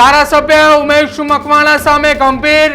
ધારાસભ્ય ઉમેશ મકવાણા સામે ગંભીર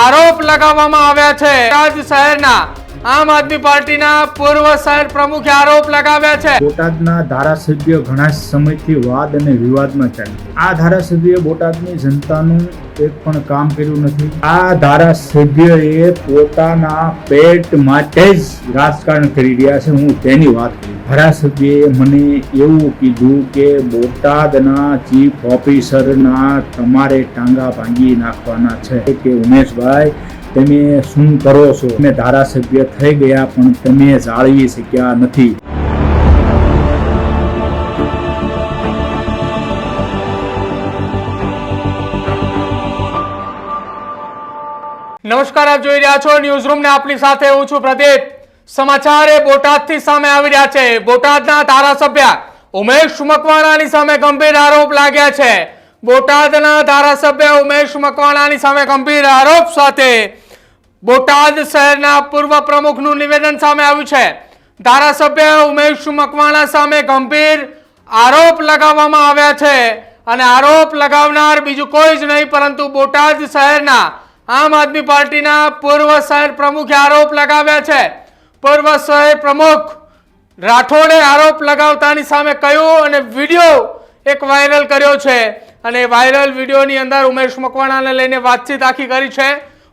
આરોપ લગાવવામાં આવ્યા છે. રાજ શહેરના આમ આદમી પાર્ટીના પૂર્વ શહેર પ્રમુખે આરોપ લગાવ્યા છે. બોટાદના ધારાસભ્ય ઘણા સમયથી વાદ અને વિવાદમાં ચાલ્યું આ ધારાસભ્ય બોટાદની જનતાનું એક પણ કામ કર્યું નથી. આ ધારાસભ્યએ પોતાના પેટ માટે જ રાજકારણ કરી રહ્યા છે. હું તેની વાત કરું. ધારાસભ્યએ મને એવું કીધું કે બોટાદના ચીફ ઓફિસરના તમારે ટાંગા ભાંગી નાખવાના છે. કે ઉમેશભાઈ તમે શું કરો છો? તમે ધારાસભ્ય થઈ ગયા, પણ તમે જાળવી શક્યા નથી. નમસ્કાર, આપ જોઈ રહ્યા છો ન્યૂઝ રૂમ ને આપની સાથે હું છું પ્રદીપ. સમાચાર એ બોટાદથી સામે આવી રહ્યા છે. બોટાદના ધારાસભ્ય ઉમેશ મકવાણાની સામે ગંભીર આરોપ લાગ્યા છે. બોટાદના ધારાસભ્ય ઉમેશ મકવાણાની સામે ગંભીર આરોપ સાથે બોટાદ શહેરના પૂર્વ પ્રમુખનું નિવેદન સામે આવ્યું છે. ધારાસભ્ય ઉમેશ મકવાણા સામે ગંભીર આરોપ લગાવવામાં આવ્યા છે અને આરોપ લગાવનાર બીજું કોઈ જ નહીં, પરંતુ બોટાદ શહેરના આમ આદમી પાર્ટીના પૂર્વ શહેર પ્રમુખે આરોપ લગાવ્યા છે. પૂર્વ શહેર પ્રમુખ રાઠોડે આરોપ લગાવતાની સામે કહ્યું અને વીડિયો એક વાયરલ કર્યો છે. અને વાયરલ વિડીયોની અંદર ઉમેશ મકવાણાને લઈને વાતચીત આખી કરી છે.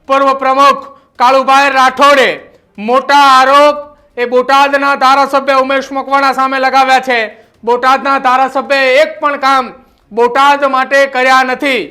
પૂર્વ પ્રમુખ કાળુભાઈ રાઠોડે મોટા આરોપ એ બોટાદના ધારાસભ્ય ઉમેશ મકવાણા સામે લગાવ્યા છે. બોટાદના ધારાસભ્યએ એક પણ કામ બોટાદ માટે કર્યા નથી.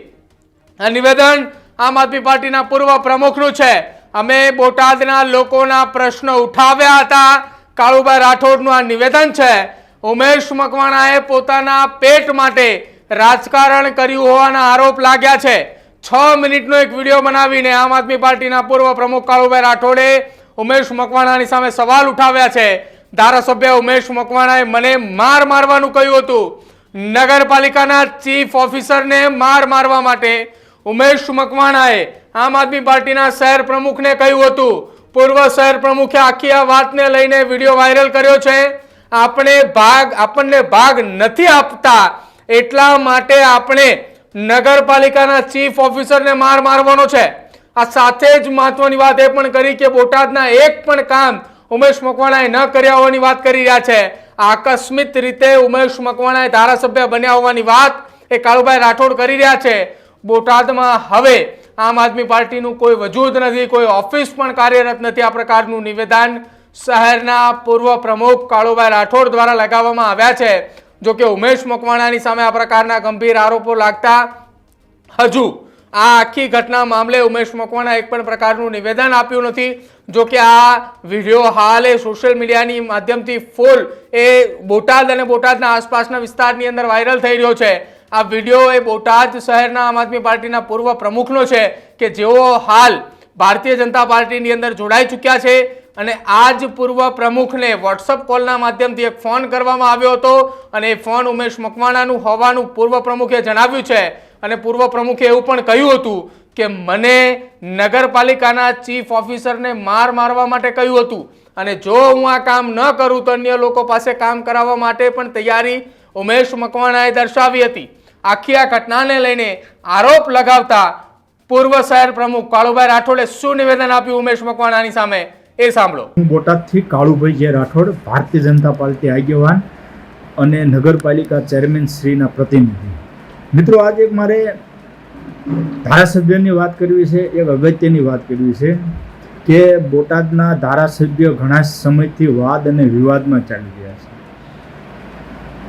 આ નિવેદન આમ આદમી પાર્ટીના પૂર્વ પ્રમુખનું છે. અમે બોટાદના લોકોના પ્રશ્નો ઉઠાવ્યા હતા. કાળુભાઈ રાઠોડનું આ નિવેદન છે. ઉમેશ મકવાણાએ પોતાના પેટ માટે રાજકારણ કર્યું હોવાના આરોપ લાગ્યા છે. છ મિનિટનો એક વીડિયો બનાવીને આમ આદમી પાર્ટીના પૂર્વ પ્રમુખ કાળુભાઈ રાઠોડે ઉમેશ મકવાણાની સામે સવાલ ઉઠાવ્યા છે. ધારાસભ્ય ઉમેશ મકવાણાએ મને માર મારવાનું કહ્યું હતું. નગરપાલિકાના ચીફ ઓફિસરને માર મારવા માટે ઉમેશ મકવાણાએ આમ આદમી પાર્ટીના શહેર પ્રમુખને કહ્યું હતું. પૂર્વ શહેર પ્રમુખે આખી આ વાતને લઈને વીડિયો વાયરલ કર્યો છે. આપણે ભાગ, આપણને ભાગ નથી આપતા. એટલા માટે આપણે નગરપાલિકાના ચીફ ઓફિસરને માર મારવાનો છે. આ સાથે જ મહત્વની વાત એ પણ કરી કે બોટાદના એક પણ કામ ઉમેશ મકવાણાએ ન કર્યા હોવાની વાત કરી રહ્યા છે. આકસ્મિક રીતે ઉમેશ મકવાણાએ ધારાસભ્ય બન્યા હોવાની વાત એ કાળુભાઈ રાઠોડ કરી રહ્યા છે. બોટાદમાં હવે આમ આદમી પાર્ટીનું કોઈ વજૂદ નથી, કોઈ ઓફિસ પણ કાર્યરત નથી આ પ્રકારનું નિવેદન શહેરના પૂર્વ પ્રમુખ કાળુભાઈ રાઠોડ દ્વારા લગાવવામાં આવ્યા છે. જો કે ઉમેશ મકવાણાની સામે આ પ્રકારના ગંભીર આરોપો લાગતા હજુ આ આખી ઘટના મામલે ઉમેશ મકવાણા એક પણ પ્રકારનું નિવેદન આપ્યું નથી. જો કે આ વીડિયો હાલ એ સોશિયલ મીડિયાની માધ્યમથી ફૂલ એ બોટાદ અને બોટાદના આસપાસના વિસ્તારની અંદર વાયરલ થઈ રહ્યો છે. આ વીડિયો એ બોટાદ શહેરના આમ આદમી પાર્ટીના પૂર્વ પ્રમુખનો છે કે જેઓ હાલ ભારતીય જનતા પાર્ટીની અંદર જોડાઈ ચૂક્યા છે. અને આ જ પૂર્વ પ્રમુખને વોટ્સઅપ કોલના માધ્યમથી એક ફોન કરવામાં આવ્યો હતો. અને એ ફોન ઉમેશ મકવાણાનું હોવાનું પૂર્વ પ્રમુખે જણાવ્યું છે. અને પૂર્વ પ્રમુખે એવું પણ કહ્યું હતું કે, મને નગરપાલિકાના ચીફ ઓફિસરને માર મારવા માટે કહ્યું હતું. અને જો હું આ કામ ન કરું તો અન્ય લોકો પાસે કામ કરાવવા માટે પણ તૈયારી ઉમેશ મકવાણાએ દર્શાવી હતી. આખી આ ઘટનાને લઈને આરોપ લગાવતા પૂર્વ શહેર પ્રમુખ કાળુભાઈ રાઠોડે શું નિવેદન આપ્યું ઉમેશ મકવાણાની સામે? એ સાંભળો. હું બોટાદથી કાળુભાઈ જે રાઠોડ ભારતીય જનતા પાર્ટી આગેવાન અને નગરપાલિકા ચેરમેન શ્રીના પ્રતિનિધિ. મિત્રો, આજે મારે ધારાસભ્યની વાત કરવી છે, એક અગત્યની વાત કરવી છે કે બોટાદના ધારાસભ્ય ઘણા સમયથી વાદ અને વિવાદમાં ચાલી રહ્યા છે.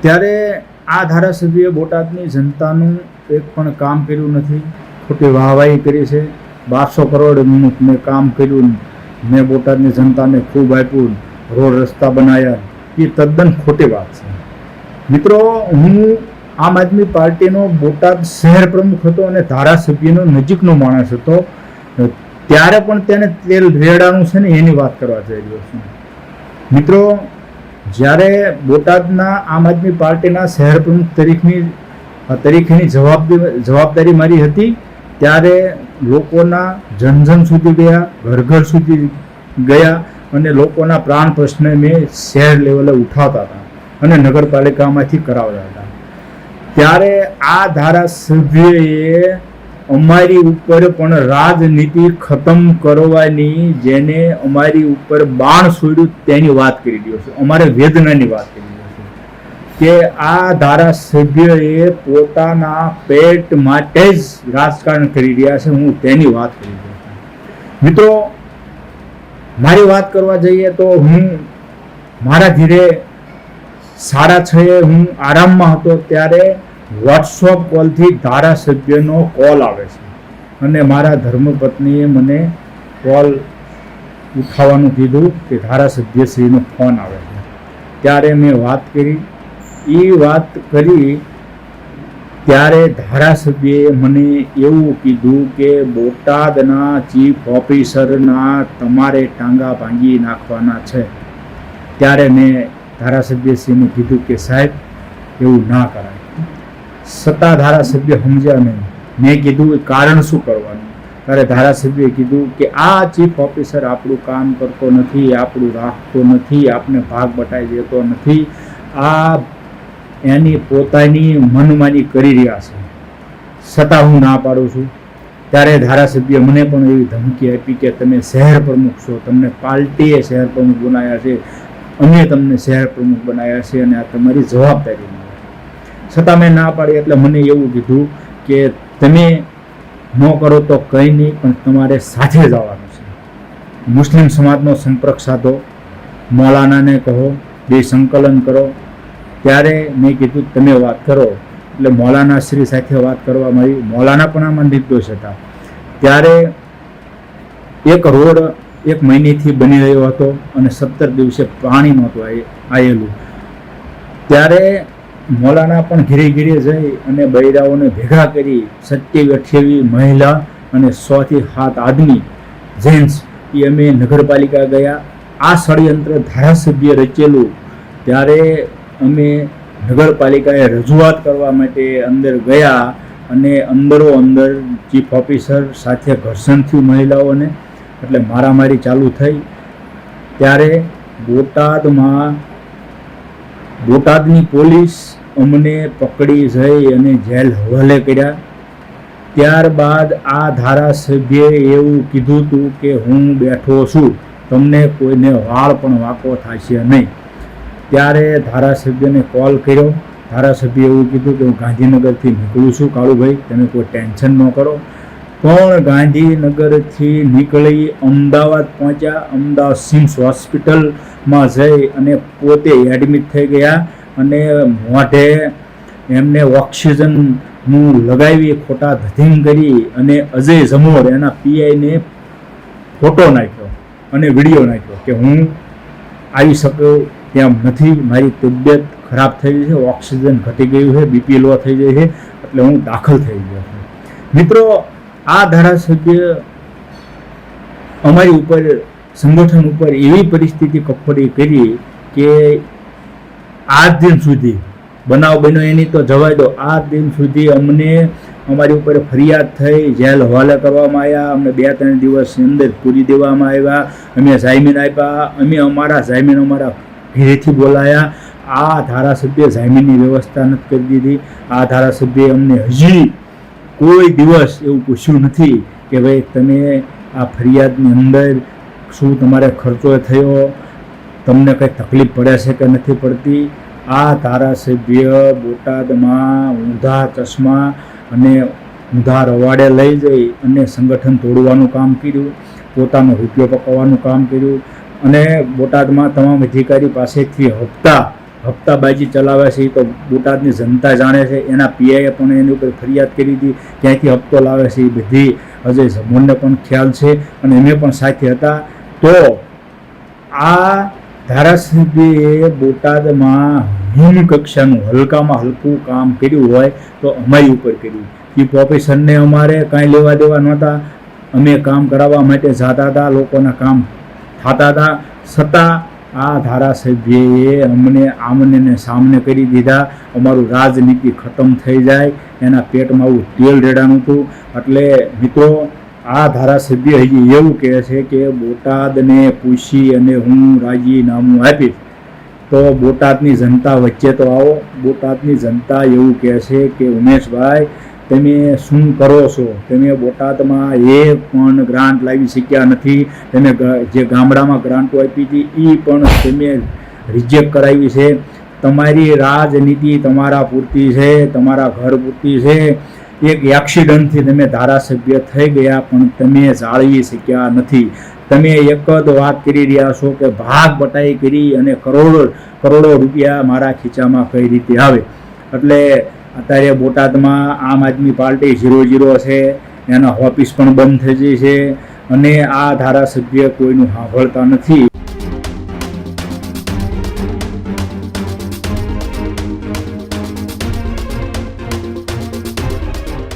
ત્યારે આ ધારાસભ્ય બોટાદની જનતાનું એક પણ કામ કર્યું નથી. ખોટી વાહવાહી કરી છે. બારસો કરોડનું કામ કર્યું મેં બોટાદની જનતાને ખૂબ આપ્યું, રોડ રસ્તા બનાવ્યા એ તદ્દન ખોટી વાત છે. મિત્રો, હું આમ આદમી પાર્ટીનો બોટાદ શહેર પ્રમુખ હતો અને ધારાસભ્યનો નજીકનો માણસ હતો. ત્યારે પણ તેને તેલ રેડાનું છે ને એની વાત કરવા જઈ રહ્યો છું. મિત્રો, જ્યારે બોટાદના આમ આદમી પાર્ટીના શહેર પ્રમુખ તરીકેની તરીકેની જવાબદારી જવાબદારી મારી હતી ત્યારે લોકોના જન જન સુધી ગયા ઘર ઘર સુધી ગયા અને લોકોના પ્રાણ પ્રશ્ન મેં શહેર લેવલે ઉઠાવતા હતા અને નગરપાલિકામાંથી કરાવતા હતા. ત્યારે આ ધારાસભ્યએ અમારી ઉપર પણ રાજનીતિ ખતમ કરવાની, જેને અમારી ઉપર બાણ છોડ્યું તેની વાત કરી રહ્યો છે. અમારે વેદનાની વાત કે આ ધારાસભ્યએ પોતાના પેટ માટે જ રાજકારણ કરી રહ્યા છે, હું તેની વાત કરી મિત્રો, મારી વાત કરવા જઈએ તો હું મારા ધીરે સાડા છએ હું આરામમાં હતો ત્યારે વોટ્સઅપ કોલથી ધારાસભ્યનો કોલ આવે છે. અને મારા ધર્મપત્નીએ મને કોલ ઉઠાવવાનું કીધું કે ધારાસભ્યશ્રીનો ફોન આવે છે. ત્યારે મેં વાત કરી એ વાત કરી ત્યારે ધારાસભ્યએ મને એવું કીધું કે બોટાદના ચીફ ઓફિસરના તમારે ટાંગા ભાંગી નાખવાના છે. ત્યારે મેં ધારાસભ્યશ્રીને કીધું કે સાહેબ, એવું ના કરાય. સત્તા ધારાસભ્ય સમજ્યા નહીં. મેં કીધું કારણ શું કરવાનું? ત્યારે ધારાસભ્યએ કીધું કે, આ ચીફ ઓફિસર આપણું કામ કરતો નથી, આપણું રાખતો નથી, આપને ભાગ બટાઈ દેતો નથી. આ એની પોતાની મનમાની કરી રહ્યા છે. છતાં હું ના પાડું છું. ત્યારે ધારાસભ્ય મને પણ એવી ધમકી આપી કે તમે શહેર પ્રમુખ છો. તમને પાર્ટીએ શહેર પ્રમુખ બનાવ્યા છે. અમે તમને શહેર પ્રમુખ બનાવ્યા છે અને આ તમારી જવાબદારી છતાં મેં ના પાડી એટલે મને એવું કીધું કે તમે ન કરો તો કંઈ નહીં, પણ તમારે સાથે જવાનું છે. મુસ્લિમ સમાજનો સંપર્ક સાધો. મૌલાનાને કહો, બે સંકલન કરો. ત્યારે મેં કીધું, તમે વાત કરો. એટલે મૌલાના શ્રી સાથે વાત કરવામાં આવી મૌલાના પણ આમાં નિર્દોષ હતા. ત્યારે એક રોડ એક મહિનેથી બની રહ્યો હતો અને સત્તર દિવસે પાણી નહોતું આવેલું ત્યારે મૌલાના પણ ઘીરે ઘીરે જઈ અને બૈરાઓને ભેગા કરી સત્યાવી અઠ્યાવી મહિલા અને સોથી સાત આદમી જેન્ટ્સ એ અમે નગરપાલિકા ગયા. આ ષડયંત્ર ધારાસભ્ય રચેલું. ત્યારે અમે નગરપાલિકાએ રજૂઆત કરવા માટે અંદર ગયા અને અંદરો અંદર ચીફ ઓફિસર સાથે ઘર્ષણ થયું મહિલાઓને. એટલે મારામારી ચાલુ થઈ. ત્યારે બોટાદમાં બોટાદની પોલીસ અમને પકડી જઈ અને જેલ હવાલે કર્યા. ત્યારબાદ આ ધારાસભ્યએ એવું કીધું હતું કે હું બેઠો છું. તમને કોઈને વાળ પણ વાંકો થશે નહીં. ત્યારે ધારાસભ્યને કોલ કર્યો. ધારાસભ્યએ એવું કીધું કે હું ગાંધીનગરથી નીકળું છું, કાળુભાઈ, તમે કોઈ ટેન્શન ન કરો. પણ ગાંધીનગરથી નીકળી અમદાવાદ પહોંચ્યા. અમદાવાદ સિમ્સ હોસ્પિટલમાં જઈ અને પોતે એડમિટ થઈ ગયા અને મોઢે એમને ઓક્સિજનનું લગાવી, ખોટા ધધીંગ કરી અને અજય જમોર એના પીઆઈને ફોટો નાખ્યો અને વીડિયો નાખ્યો કે હું આવી શક્યો ત્યાં નથી, મારી તબિયત ખરાબ થઈ છે, ઓક્સિજન ઘટી ગયું છે, બીપી લો થઈ જાય છે, એટલે હું દાખલ થઈ ગયો છું. મિત્રો, આ ધારાસભ્ય અમારી ઉપર, સંગઠન ઉપર એવી પરિસ્થિતિ કફોડી કરી કે આ દિન સુધી, બનાવ બન્યો એની તો જવાય દો આ દિન સુધી અમને, અમારી ઉપર ફરિયાદ થઈ, જેલ હવાલે કરવામાં આવ્યા, અમને બે ત્રણ દિવસની અંદર પૂરી દેવામાં આવ્યા, અમે જામીન આપ્યા, અમે અમારા જામીન અમારા ઘરેથી બોલાયા. આ ધારાસભ્ય જામીનની વ્યવસ્થા નથી કરી દીધી. આ ધારાસભ્યએ અમને હજી કોઈ દિવસ એવું પૂછ્યું નથી કે ભાઈ તમે આ ફરિયાદની અંદર શું તમારે ખર્ચો થયો? તમને કંઈ તકલીફ પડે છે કે નથી પડતી? આ ધારાસભ્ય બોટાદમાં ઊંધા ચશ્મા અને ઊંધા રવાડે લઈ જઈ અને સંગઠન તોડવાનું કામ કર્યું. પોતાનો રૂપિયો પકવવાનું કામ કર્યું. અને બોટાદમાં તમામ અધિકારી પાસેથી હપ્તા, હપ્તાબાજી ચલાવે છે, તો બોટાદની જનતા જાણે છે, એના પીઆઈએ પણ એની ઉપર ફરિયાદ કરી હતી ક્યાંથી હપ્તો લાવે છે, એ બધી અજય ઝમોરને પણ ખ્યાલ છે અને અમે પણ સાથે હતા. તો આ ધારાસભ્યએ બોટાદમાં હિમ કક્ષાનું હલકામાં હલકું કામ કર્યું હોય તો અમારી ઉપર કર્યું. ચીફ ઓફિસરને અમારે કાંઈ લેવા દેવા નહોતા. અમે કામ કરાવવા માટે જતા હતા, લોકોના કામ થતા હતા છતાં આ ધારાસભ્યએ અમને આમને ને સામને કરી દીધા. અમારું રાજનીતિ ખતમ થઈ જાય. એના પેટમાં આવું તેલ રેડાનું હતું. એટલે મિત્રો, આ ધારાસભ્ય હજી એવું કહે છે કે બોટાદને પૂછી અને હું રાજીનામું આપીશ. તો બોટાદની જનતા વચ્ચે તો આવો. બોટાદની જનતા એવું કહે છે કે ઉમેશભાઈ તમે શું કરો છો? તમે બોટાદમાં એ પણ ગ્રાન્ટ લાવી શક્યા નથી. તમે જે ગામડામાં ગ્રાન્ટો આપી હતી એ પણ તમે રિજેક્ટ કરાવી છે. તમારી રાજનીતિ તમારા પૂરતી છે, તમારા ઘર પૂરતી છે. એક એક્સિડન્ટથી તમે ધારાસભ્ય થઈ ગયા, પણ તમે જાળવી શક્યા નથી. તમે એક જ વાત કરી રહ્યા છો કે ભાગ બટાઈ કરી અને કરોડો કરોડો રૂપિયા મારા ખીચામાં કઈ રીતે આવે? એટલે અત્યારે બોટાદમાં આમ આદમી પાર્ટી ઝીરો ઝીરો છે, એના ઓફિસ પણ બંધ થઈ જાય છે, અને આ ધારાસભ્ય કોઈનું સાંભળતા નથી.